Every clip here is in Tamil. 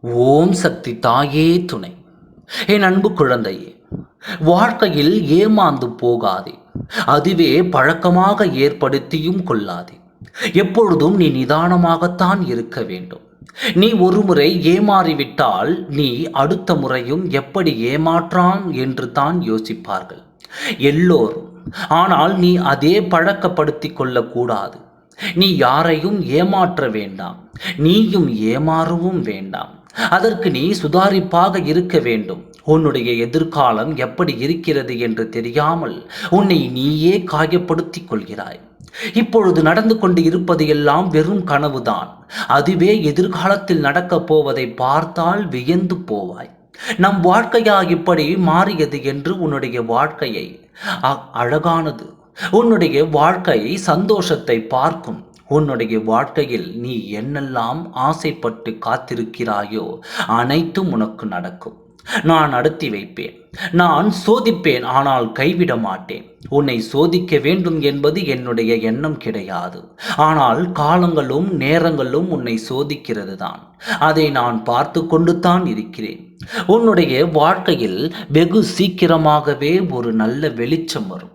ஓம் சக்தி தாயே துணை. என் அன்பு குழந்தையே வாழ்க்கையில் ஏமாந்து போகாதே. அதுவே பழக்கமாக ஏற்படுத்தியும் கொள்ளாதே. எப்பொழுதும் நீ நிதானமாகத்தான் இருக்க வேண்டும். நீ ஒருமுறை ஏமாறிவிட்டால் நீ அடுத்த முறையும் எப்படி ஏமாற்றான் என்று தான் யோசிப்பார்கள். எல்லோரும் ஆனால் நீ அதே பழக்கப்படுத்தி கொள்ளக்கூடாது. நீ யாரையும் ஏமாற்ற வேண்டாம். நீயும் ஏமாறவும் வேண்டாம். அதற்கு நீ சுதாரிப்பாக இருக்க வேண்டும். உன்னுடைய எதிர்காலம் எப்படி இருக்கிறது என்று தெரியாமல் உன்னை நீயே காயப்படுத்திக் கொள்கிறாய். இப்பொழுது நடந்து கொண்டு இருப்பது எல்லாம் வெறும் கனவுதான். அதுவே எதிர்காலத்தில் நடக்கப் போவதை பார்த்தால் வியந்து போவாய். நம் வாழ்க்கையா இப்படி மாறியது என்று உன்னுடைய வாழ்க்கையை அழகானது. உன்னுடைய வாழ்க்கை சந்தோஷத்தை பார்க்கும். உன்னுடைய வாழ்க்கையில் நீ என்னெல்லாம் ஆசைப்பட்டு காத்திருக்கிறாயோ அனைத்தும் உனக்கு நடக்கும். நான் நடத்தி வைப்பேன். நான் சோதிப்பேன் ஆனால் கைவிட மாட்டேன். உன்னை சோதிக்க வேண்டும் என்பது என்னுடைய எண்ணம் கிடையாது. ஆனால் காலங்களும் நேரங்களும் உன்னை சோதிக்கிறது தான் அதை நான் பார்த்து கொண்டு தான் இருக்கிறேன். உன்னுடைய வாழ்க்கையில் வெகு சீக்கிரமாகவே ஒரு நல்ல வெளிச்சம் வரும்.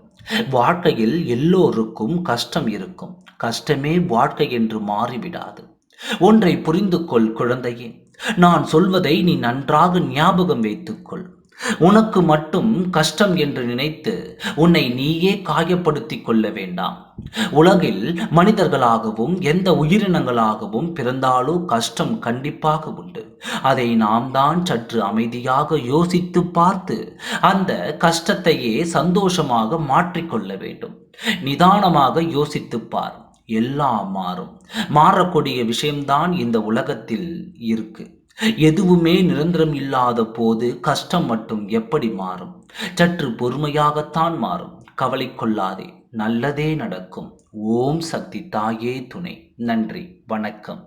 வாழ்க்கையில் எல்லோருக்கும் கஷ்டம் இருக்கும். கஷ்டமே வாழ்க்கை என்று மாறிவிடாது. ஒன்றை புரிந்து கொள் குழந்தையே. நான் சொல்வதை நீ நன்றாக ஞாபகம் வைத்துக்கொள். உனக்கு மட்டும் கஷ்டம் என்று நினைத்து உன்னை நீயே காயப்படுத்திக் கொள்ள வேண்டாம். உலகில் மனிதர்களாகவும் எந்த உயிரினங்களாகவும் பிறந்தாலோ கஷ்டம் கண்டிப்பாக உண்டு. அதை நாம் தான் சற்று அமைதியாக யோசித்து பார்த்து அந்த கஷ்டத்தையே சந்தோஷமாக மாற்றிக்கொள்ள வேண்டும். நிதானமாக யோசித்து பார். எல்லாம் மாறும். மாறக்கூடிய விஷயம்தான் இந்த உலகத்தில் இருக்கு. எதுவுமே நிரந்தரம் இல்லாத போது கஷ்டம் மட்டும் எப்படி மாறும்? சற்று பொறுமையாகத்தான் மாறும். கவலை கொள்ளாதே நல்லதே நடக்கும். ஓம் சக்தி தாயே துணை. நன்றி வணக்கம்.